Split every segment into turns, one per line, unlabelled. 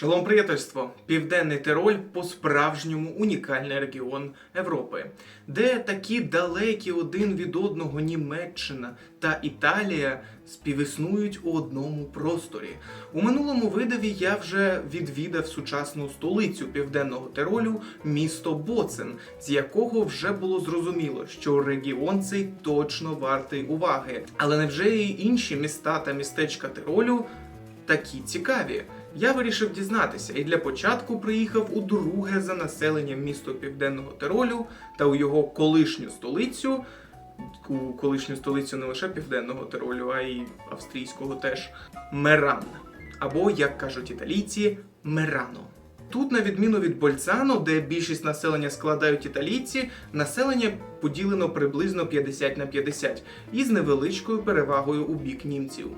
Шалом приятельство! Південний Тироль по-справжньому унікальний регіон Європи, де такі далекі один від одного Німеччина та Італія співіснують у одному просторі. У минулому видаві я вже відвідав сучасну столицю південного Тиролю, місто Боцен, з якого вже було зрозуміло, що регіон цей точно вартий уваги. Але невже і інші міста та містечка Тиролю такі цікаві? Я вирішив дізнатися і для початку приїхав у друге за населенням місто Південного Тиролю та у його колишню столицю, у колишню столицю не лише Південного Тиролю, а й австрійського теж Меран. Або, як кажуть італійці, Мерано. Тут, на відміну від Больцано, де більшість населення складають італійці, населення поділено приблизно 50 на 50 із невеличкою перевагою у бік німців.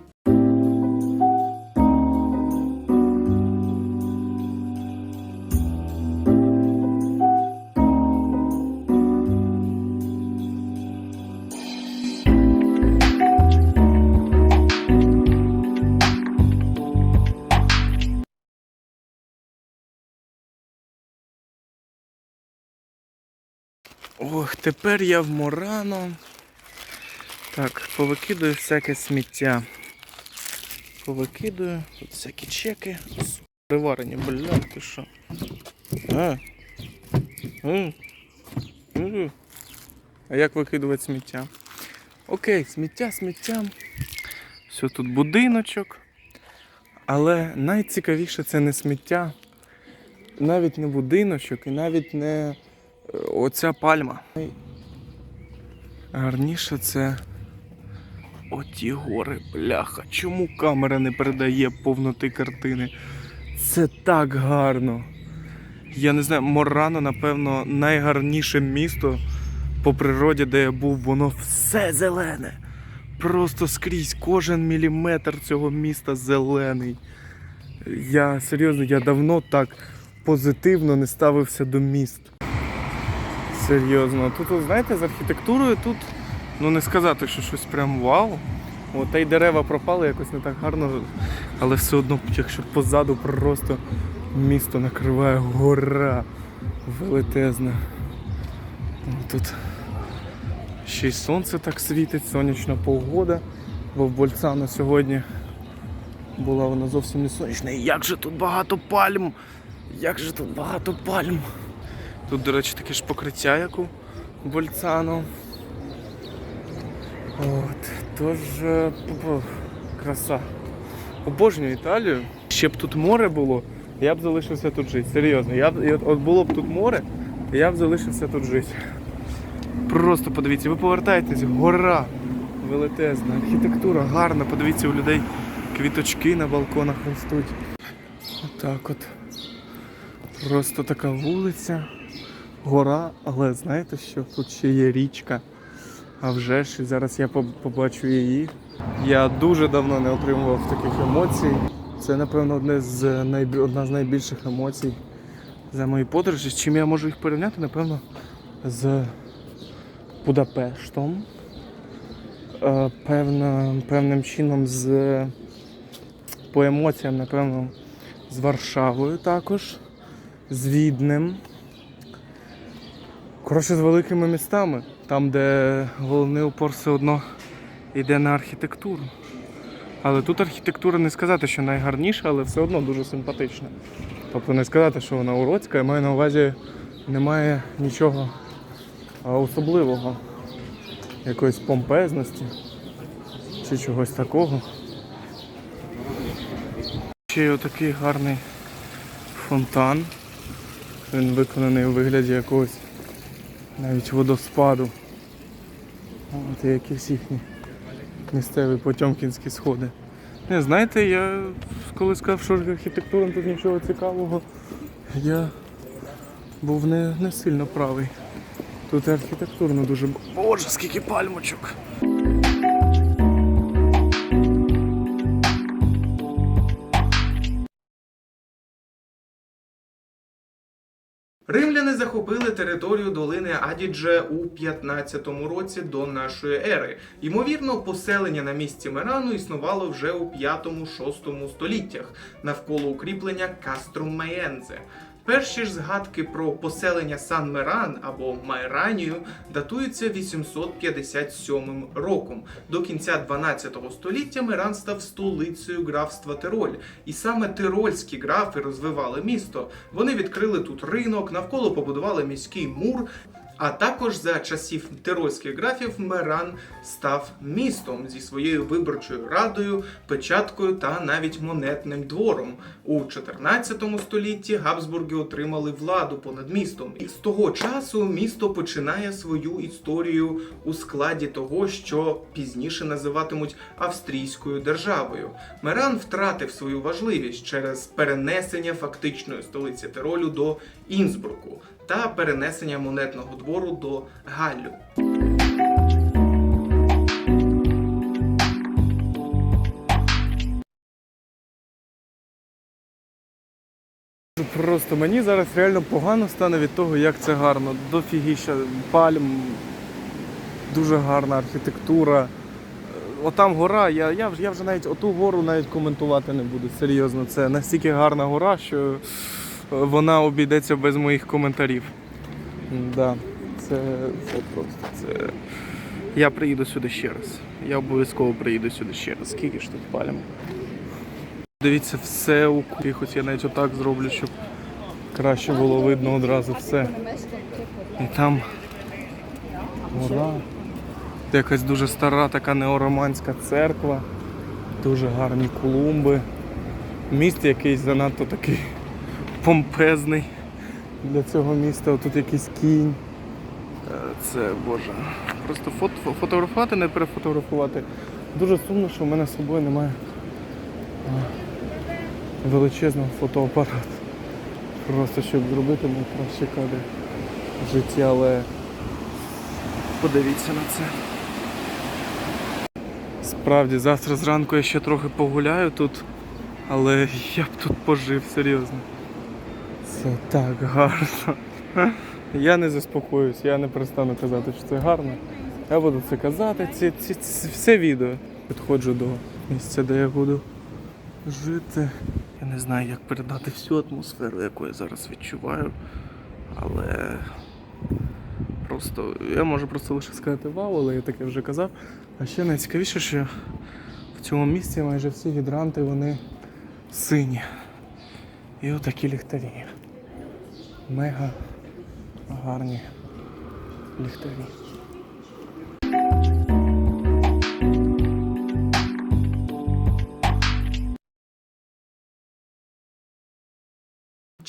Ох, тепер я в Морано. Так, повикидаю всяке сміття. Повикидаю, тут всякі чеки. Приварені, бля, ти що? А? А як викидувати сміття? Окей, сміття, сміття. Все тут будиночок. Але найцікавіше це не сміття, навіть не будиночок і навіть не оця пальма. Гарніше це оті гори, бляха. Чому камера не передає повноти картини? Це так гарно. Я не знаю, Морано, напевно, найгарніше місто по природі, де я був, воно все зелене. Просто скрізь кожен міліметр цього міста зелений. Я серйозно, я давно так позитивно не ставився до міст. Серйозно. Тут, знаєте, з архітектурою тут, ну не сказати, що щось прям вау. От, та й дерева пропали якось не так гарно, але все одно, якщо позаду просто місто накриває гора велетезна. О, Тут ще й сонце так світить, сонячна погода, бо в Больцано сьогодні була вона зовсім не сонячна. І як же тут багато пальм! Як же тут багато пальм! Тут, до речі, таке ж покриття, як у Больцано. От, тож е, краса. Обожнюю Італію. Ще б тут море було, я б залишився тут жити. Серйозно. Я б, от було б тут море, я б залишився тут жити. Просто подивіться, ви повертаєтесь, гора велетезна, архітектура гарна, подивіться у людей квіточки на балконах ростуть. Отак от. Просто така вулиця, гора, але знаєте що? Тут ще є річка. А вже ж і зараз я побачу її. Я дуже давно не отримував таких емоцій. Це, напевно, одне з найбі... одна з найбільших емоцій за мої подорожі. З чим я можу їх порівняти, напевно, з Будапештом. Е, Певно, певним чином з по емоціям, напевно, з Варшавою також, з Віднем. Коротше, з великими містами, там, де головний упор все одно йде на архітектуру. Але тут архітектура не сказати, що найгарніша, але все одно дуже симпатична. Тобто не сказати, що вона уродська, я маю на увазі, немає нічого особливого, якоїсь помпезності чи чогось такого. Ще й отакий гарний фонтан. Він виконаний у вигляді якогось навіть водоспаду. От якісь їхні місцеві потьомкінські сходи. Не, знаєте, я коли сказав, що архітектура тут нічого цікавого, я був не, не сильно правий. Тут архітектурно дуже. Боже, скільки пальмочок! Римляни захопили територію долини Адідже у 15 році до нашої ери. Ймовірно, поселення на місці Мерану існувало вже у 5-6 століттях навколо укріплення Каструм Майензе. Перші ж згадки про поселення Сан Меран або Майранію датуються 857 роком. До кінця 12 століття Меран став столицею графства Тироль, і саме тирольські графи розвивали місто. Вони відкрили тут ринок, навколо побудували міський мур. А також за часів тирольських графів Меран став містом зі своєю виборчою радою, печаткою та навіть монетним двором. У 14 столітті Габсбурги отримали владу понад містом, і з того часу місто починає свою історію у складі того, що пізніше називатимуть австрійською державою. Меран втратив свою важливість через перенесення фактичної столиці Тиролю до Інсбруку та перенесення монетного двору до Галлю.
Просто мені зараз реально погано стане від того, як це гарно. Дофігіща пальм, дуже гарна архітектура. Е, Отам гора, я, я, я вже навіть оту гору навіть коментувати не буду. Серйозно, це настільки гарна гора, що е, вона обійдеться без моїх коментарів. Да, це, це просто. Це... Я приїду сюди ще раз. Я обов'язково приїду сюди ще раз. Скільки ж тут пальм? Дивіться, все у хоч я навіть отак зроблю, щоб краще було видно одразу все. І там гора. Якась дуже стара, така неороманська церква, дуже гарні клумби. Міст якийсь занадто такий помпезний для цього міста. Тут якийсь кінь. Е, Це боже. Просто фото, фотографувати, не перефотографувати. Дуже сумно, що в мене з собою немає величезного фотоапарату. Просто щоб зробити найкращі кадри в житті, але подивіться на це. Справді, завтра зранку я ще трохи погуляю тут, але я б тут пожив серйозно. Це так гарно. Я не заспокоюсь, я не перестану казати, що це гарно. Я буду це казати, ці, ці, ці, все відео. Підходжу до місця, де я буду жити. Я не знаю, як передати всю атмосферу, яку я зараз відчуваю. Але просто я можу просто лише сказати вау, але я таке вже казав. А ще найцікавіше, що в цьому місці майже всі гідранти вони сині. І отакі ліхтарі. Мега гарні ліхтарі.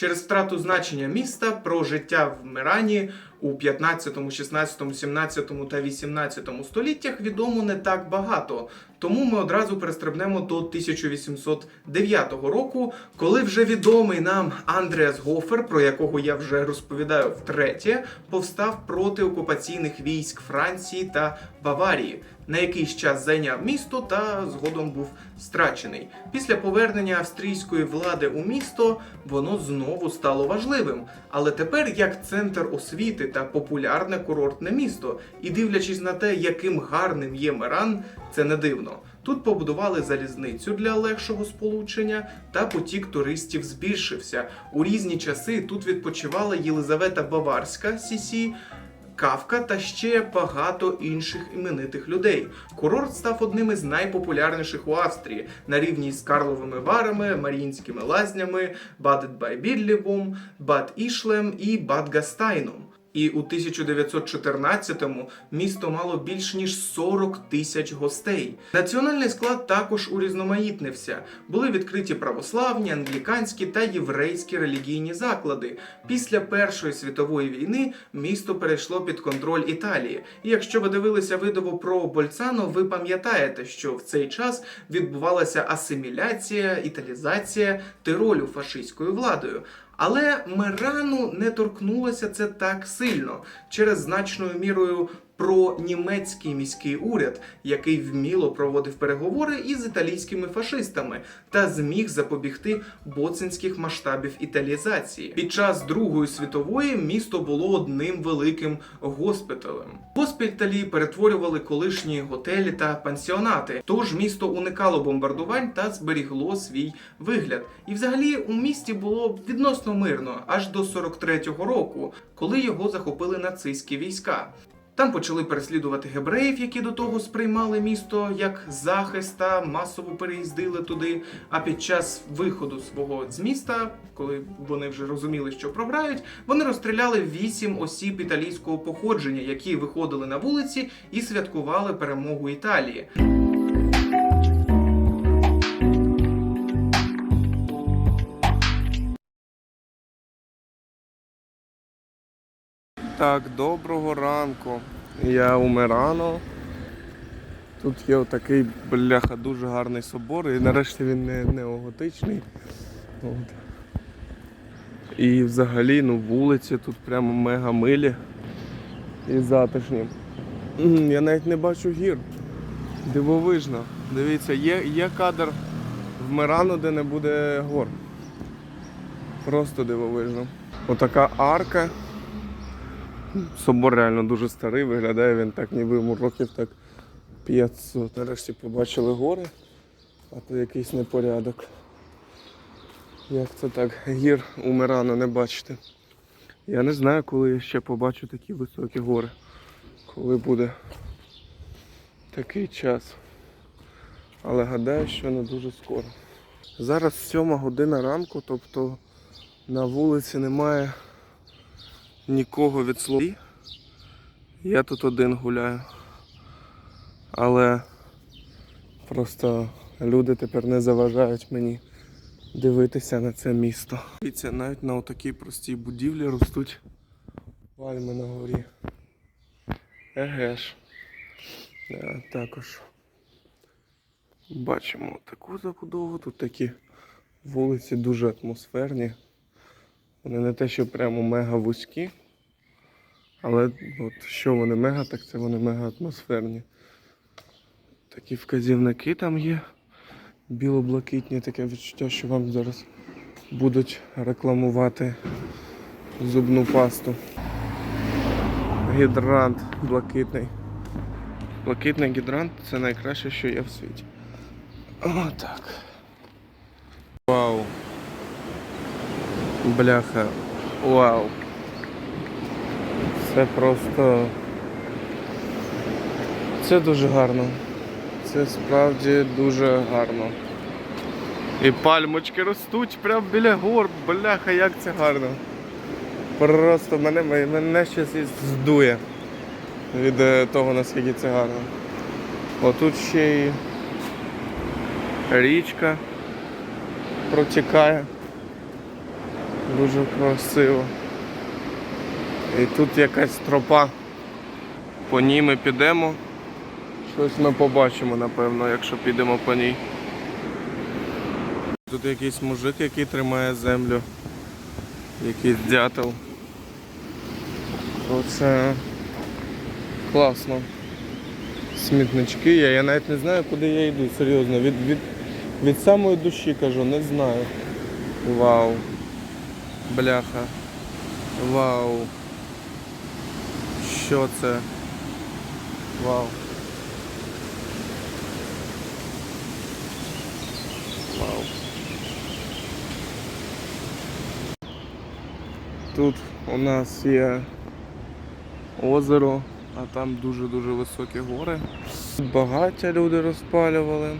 Через втрату значення міста про життя в Мирані у 15, 16, 17 та 18 століттях відомо не так багато. Тому ми одразу перестрибнемо до 1809 року, коли вже відомий нам Андреас Гофер, про якого я вже розповідаю втретє, повстав проти окупаційних військ Франції та Баварії. На якийсь час зайняв місто та згодом був страчений. Після повернення австрійської влади у місто воно знову стало важливим, але тепер як центр освіти та популярне курортне місто. І дивлячись на те, яким гарним є Меран, це не дивно. Тут побудували залізницю для легшого сполучення, та потік туристів збільшився. У різні часи тут відпочивала Єлизавета Баварська Сісі. Кавка та ще багато інших іменитих людей. Курорт став одним із найпопулярніших у Австрії на рівні з Карловими Варами, Маріїнськими лазнями, Бадет Байбідлівом, Бад Ішлем і Бад Гастайном. І у 1914-му місто мало більш ніж 40 тисяч гостей. Національний склад також урізноманітнився. Були відкриті православні, англіканські та єврейські релігійні заклади. Після Першої світової війни місто перейшло під контроль Італії. І якщо ви дивилися видео про Больцано, ви пам'ятаєте, що в цей час відбувалася асиміляція, італізація Тиролю фашистською владою. Але Мерану не торкнулося це так сильно. Через значною мірою про німецький міський уряд, який вміло проводив переговори із італійськими фашистами та зміг запобігти боцинських масштабів італізації. Під час Другої світової місто було одним великим госпіталем. Госпіталі перетворювали колишні готелі та пансіонати. Тож місто уникало бомбардувань та зберігло свій вигляд. І взагалі у місті було відносно мирно аж до 43-го року, коли його захопили нацистські війська. Там почали переслідувати гебреїв, які до того сприймали місто як захист та масово переїздили туди. А під час виходу свого з міста, коли вони вже розуміли, що програють, вони розстріляли вісім осіб італійського походження, які виходили на вулиці і святкували перемогу Італії.
Так, доброго ранку. Я у Мирано. Тут є отакий бляха дуже гарний собор, і нарешті він не неоготичний. От. І взагалі ну, вулиці тут прямо мега милі і затишні. Я навіть не бачу гір. Дивовижно. Дивіться, є, є кадр в Мирано, де не буде гор. Просто дивовижно. Отака арка. Собор реально дуже старий, виглядає він так, ніби йому років так 500. Нарешті побачили гори, а то якийсь непорядок. Як це так? Гір у Мирано не бачити. Я не знаю, коли я ще побачу такі високі гори. Коли буде такий час. Але гадаю, що не дуже скоро. Зараз сьома година ранку, тобто на вулиці немає нікого від слова. Я тут один гуляю. Але просто люди тепер не заважають мені дивитися на це місто. Дивіться, навіть на отакій простій будівлі ростуть пальми на горі. Еге ж. Також бачимо таку забудову. Тут такі вулиці дуже атмосферні. Вони не те, що прямо мега вузькі, але от що вони мега, так це вони мега атмосферні. Такі вказівники там є. Біло-блакитні, таке відчуття, що вам зараз будуть рекламувати зубну пасту. Гідрант блакитний. Блакитний гідрант це найкраще, що є в світі. Отак. Вау. Бляха. Вау. Це просто. Це дуже гарно. Це справді дуже гарно. І пальмочки ростуть прямо біля гор. Бляха, як це гарно. Просто мене, мене щось здує від е, того, наскільки це гарно. Отут ще й річка протікає. Дуже красиво. І тут якась тропа. По ній ми підемо. Щось ми побачимо, напевно, якщо підемо по ній. Тут якийсь мужик, який тримає землю. Якийсь дятел. Оце класно. Смітнички є. Я навіть не знаю, куди я йду, серйозно. Від, від, від самої душі кажу, не знаю. Вау. Бляха. Вау. Що це? Вау. Вау. Тут у нас є озеро, а там дуже-дуже високі гори. Багаття люди розпалювали.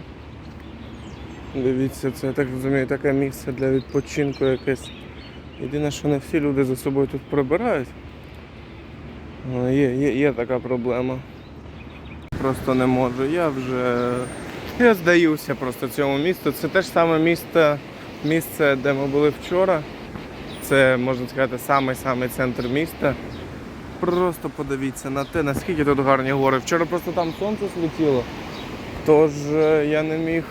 Дивіться, це я так розумію, таке місце для відпочинку якесь. Єдине, що не всі люди за собою тут прибирають. Але Є, є, є така проблема. Просто не можу. Я вже. Я здаюся просто цьому місту. Це те ж саме місто, місце, де ми були вчора. Це, можна сказати, самий-самий центр міста. Просто подивіться на те, наскільки тут гарні гори. Вчора просто там сонце світило, тож е, я не міг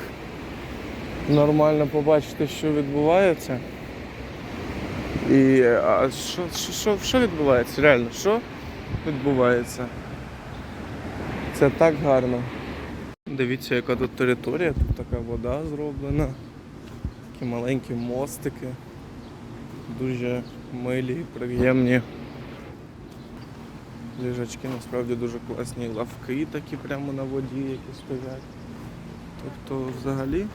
нормально побачити, що відбувається. І а що, що, що, що відбувається? Реально, що відбувається? Це так гарно. Дивіться, яка тут територія, тут така вода зроблена. Такі маленькі мостики. Дуже милі і приємні. Ліжачки насправді дуже класні. Лавки такі прямо на воді, які стоять. Тобто взагалі.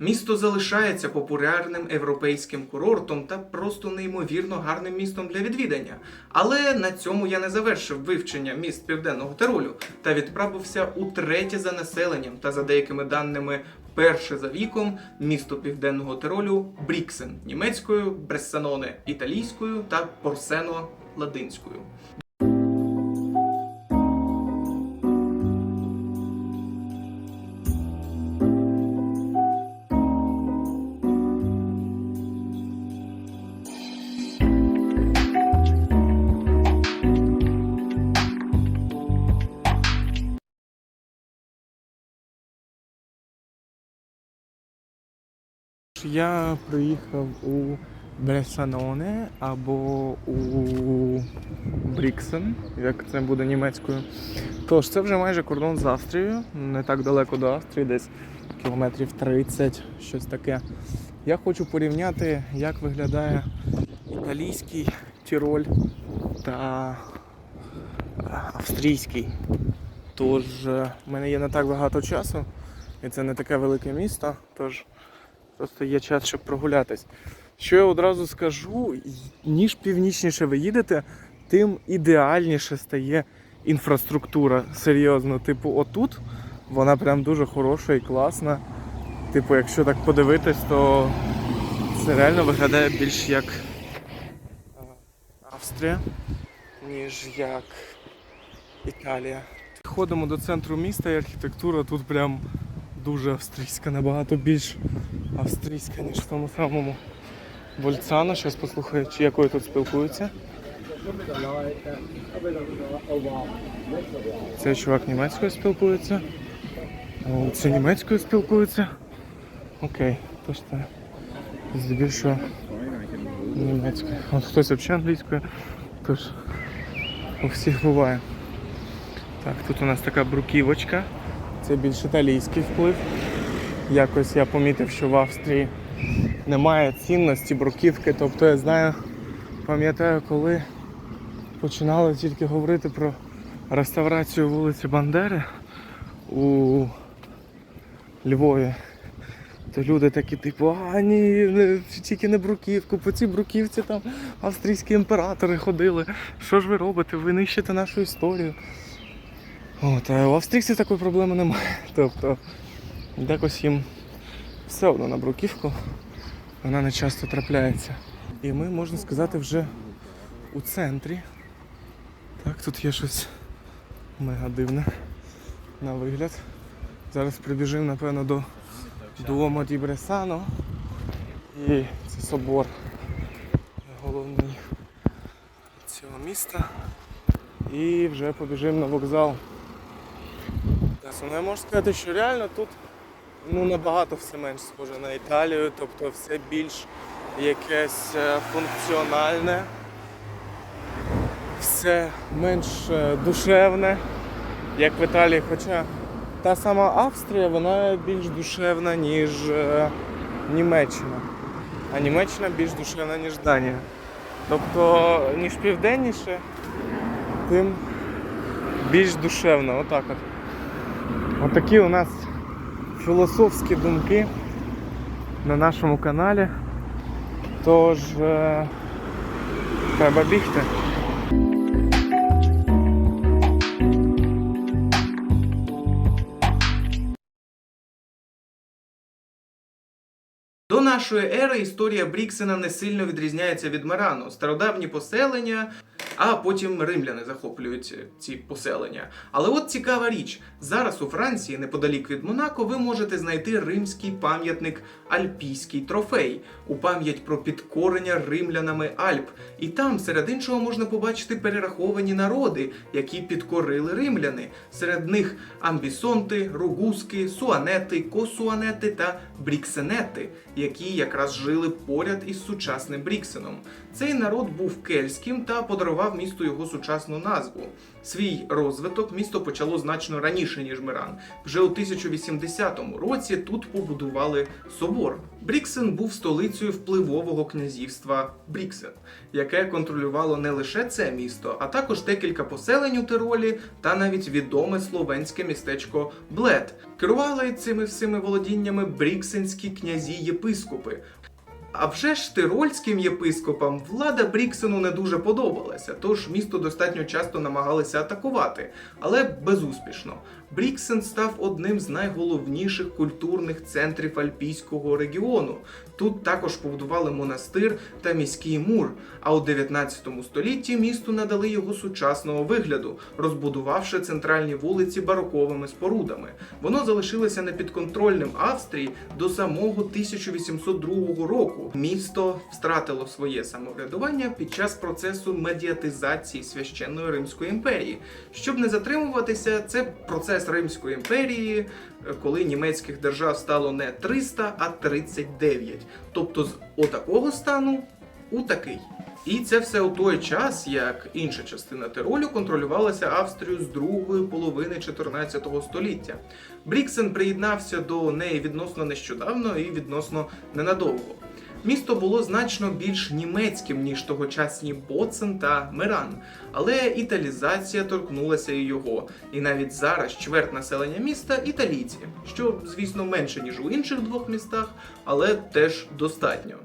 Місто залишається популярним європейським курортом та просто неймовірно гарним містом для відвідання. Але на цьому я не завершив вивчення міст південного Тиролю та відправився у третє за населенням та за деякими даними перше за віком місто південного Тиролю Бріксен німецькою, Брессаноне італійською та Порсено ладинською.
Я приїхав у Бресаноне або у Бріксен, як це буде німецькою. Тож це вже майже кордон з Австрією, не так далеко до Австрії, десь кілометрів 30, щось таке. Я хочу порівняти, як виглядає італійський Тіроль та е, австрійський. Тож е, в мене є не так багато часу, і це не таке велике місто. Тож Просто є час, щоб прогулятись. Що я одразу скажу, ніж північніше ви їдете, тим ідеальніше стає інфраструктура. Серйозно, типу, отут вона прям дуже хороша і класна. Типу, якщо так подивитись, то це реально виглядає більш як е, Австрія, ніж як Італія. Ходимо до центру міста і архітектура тут прям дуже австрійська, набагато більш австрійська, ніж в тому самому Вольцано. Щас послухаю, чи якою тут спілкуються. Цей чувак німецькою спілкується. Це німецькою спілкується. Окей, тож це здебільшого німецькою. От хтось взагалі англійською. Тож у всіх буває. Так, тут у нас така бруківочка. Це більш італійський вплив. Якось я помітив, що в Австрії немає цінності бруківки. Тобто я знаю, пам'ятаю, коли починали тільки говорити про реставрацію вулиці Бандери у Львові. То люди такі, типу, а ні, тільки не бруківку, по цій бруківці там австрійські імператори ходили. Що ж ви робите? Ви нищите нашу історію. От, а у австрійців такої проблеми немає. Тобто якось їм все одно на бруківку, вона не часто трапляється. І ми, можна сказати, вже у центрі. Так, тут є щось мега дивне на вигляд. Зараз прибіжимо, напевно, до Дуомо ді Бресано. І це собор головний цього міста. І вже побіжимо на вокзал. Так, ну я можу сказати, що реально тут ну, набагато все менш схоже на Італію, тобто все більш якесь е, функціональне, все менш е, душевне, як в Італії. Хоча та сама Австрія, вона більш душевна, ніж е, Німеччина. А Німеччина більш душевна, ніж Данія. Тобто, ніж південніше, тим більш душевно. Отак от. Отакі у нас філософські думки на нашому каналі. Тож е, треба бігти.
До нашої ери історія Бріксена не сильно відрізняється від Мерану. Стародавні поселення а потім римляни захоплюють ці поселення. Але от цікава річ: зараз у Франції, неподалік від Монако, ви можете знайти римський пам'ятник Альпійський трофей у пам'ять про підкорення римлянами Альп. І там, серед іншого, можна побачити перераховані народи, які підкорили римляни. Серед них амбісонти, ругуски, суанети, косуанети та бріксенети, які якраз жили поряд із сучасним Бріксеном. Цей народ був кельтським та подарував місту його сучасну назву. Свій розвиток місто почало значно раніше, ніж Миран. Вже у 1080 році тут побудували собор. Бріксен був столицею впливового князівства Бріксен, яке контролювало не лише це місто, а також декілька поселень у Тиролі та навіть відоме словенське містечко Блед. Керували цими всіми володіннями бріксенські князі-єпископи. А вже ж тирольським єпископам влада Бріксену не дуже подобалася, тож місто достатньо часто намагалися атакувати, але безуспішно. Бріксен став одним з найголовніших культурних центрів альпійського регіону. Тут також побудували монастир та міський мур. А у 19 столітті місту надали його сучасного вигляду, розбудувавши центральні вулиці бароковими спорудами. Воно залишилося непідконтрольним Австрії до самого 1802 року. Місто втратило своє самоврядування під час процесу медіатизації священної Римської імперії. Щоб не затримуватися, це процес Римської імперії, коли німецьких держав стало не 300, а 39. Тобто з отакого стану у такий. І це все у той час, як інша частина Тиролю контролювалася Австрією з другої половини 14 століття. Бріксен приєднався до неї відносно нещодавно і відносно ненадовго. Місто було значно більш німецьким, ніж тогочасні Боцен та Миран, але італізація торкнулася і його. І навіть зараз чверть населення міста італійці, що, звісно, менше ніж у інших двох містах, але теж достатньо.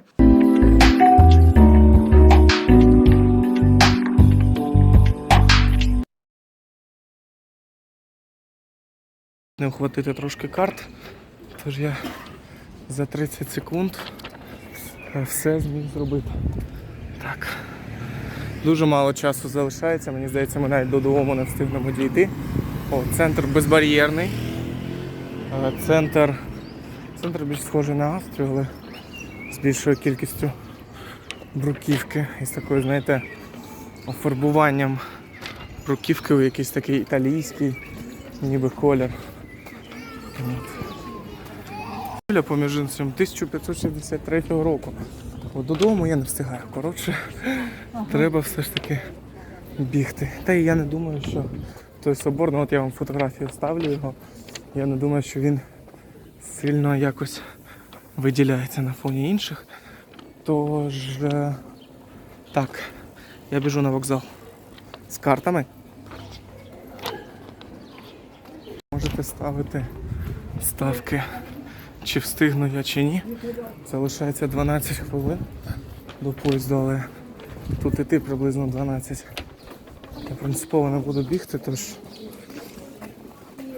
Не охватити трошки карт, тож я за 30 секунд все зміг зробити. Так. Дуже мало часу залишається, мені здається, ми навіть додому не встигнемо дійти. О, центр безбар'єрний. Е, Центр, центр більш схожий на Австрію, але з більшою кількістю бруківки і з такою, знаєте, офарбуванням бруківки у якийсь такий італійський, ніби колір. От. Поля, поміж іншим 1563 року. От додому я не встигаю. Коротше, треба все ж таки бігти. Та і я не думаю, що той собор, ну от я вам фотографію ставлю його. Я не думаю, що він сильно якось виділяється на фоні інших. Тож е, так, я біжу на вокзал з картами. Можете ставити ставки, чи встигну я чи ні. Залишається 12 хвилин до поїзду, але тут іти приблизно 12. Я принципово не буду бігти, тож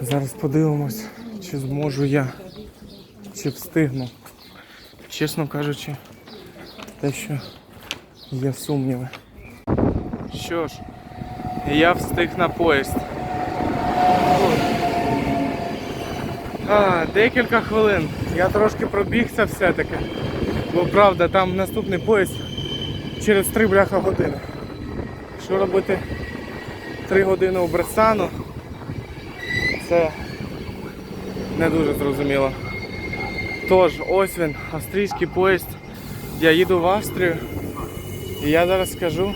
зараз подивимось, чи зможу я, чи встигну. Чесно кажучи, те, що є сумніви. Що ж, я встиг на поїзд. А, декілька хвилин. Я трошки пробігся все-таки. Бо правда, там наступний поїзд через 3 бляха години. Що робити 3 години у Бресану? Це не дуже зрозуміло. Тож, ось він, австрійський поїзд. Я їду в Австрію. І я зараз скажу.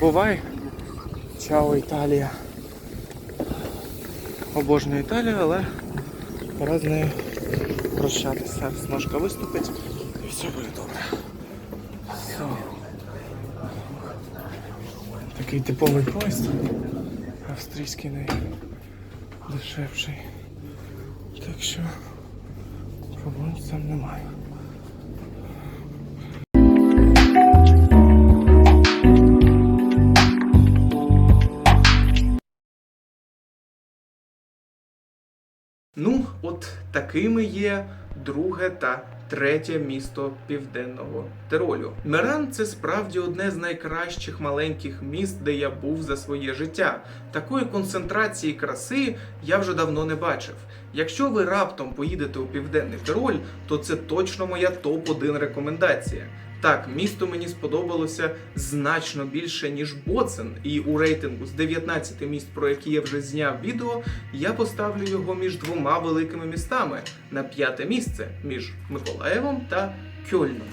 Бувай. Чао, Італія. Обожнюю Італію, але пора з нею прощатися. Зараз виступить і все буде добре. Все. Такий типовий поїзд. Австрійський найдешевший. Так що проблем там немає.
Такими є друге та третє місто південного Тиролю. Меран це справді одне з найкращих маленьких міст, де я був за своє життя. Такої концентрації краси я вже давно не бачив. Якщо ви раптом поїдете у південний Тироль, то це точно моя топ-1 рекомендація. Так, місто мені сподобалося значно більше, ніж Боцен, і у рейтингу з 19 міст, про які я вже зняв відео, я поставлю його між двома великими містами на п'яте місце між Миколаєвом та Кьольном.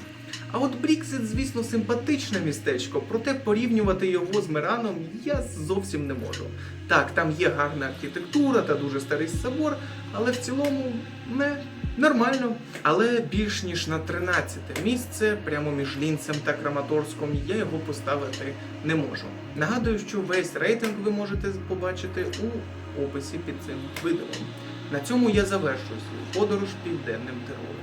А от Бріксит, звісно, симпатичне містечко, проте порівнювати його з Мераном я зовсім не можу. Так, там є гарна архітектура та дуже старий собор, але в цілому не нормально. Але більш ніж на 13 місце, прямо між Лінцем та Краматорськом, я його поставити не можу. Нагадую, що весь рейтинг ви можете побачити у описі під цим відео. На цьому я завершую свою подорож південним Тиролем.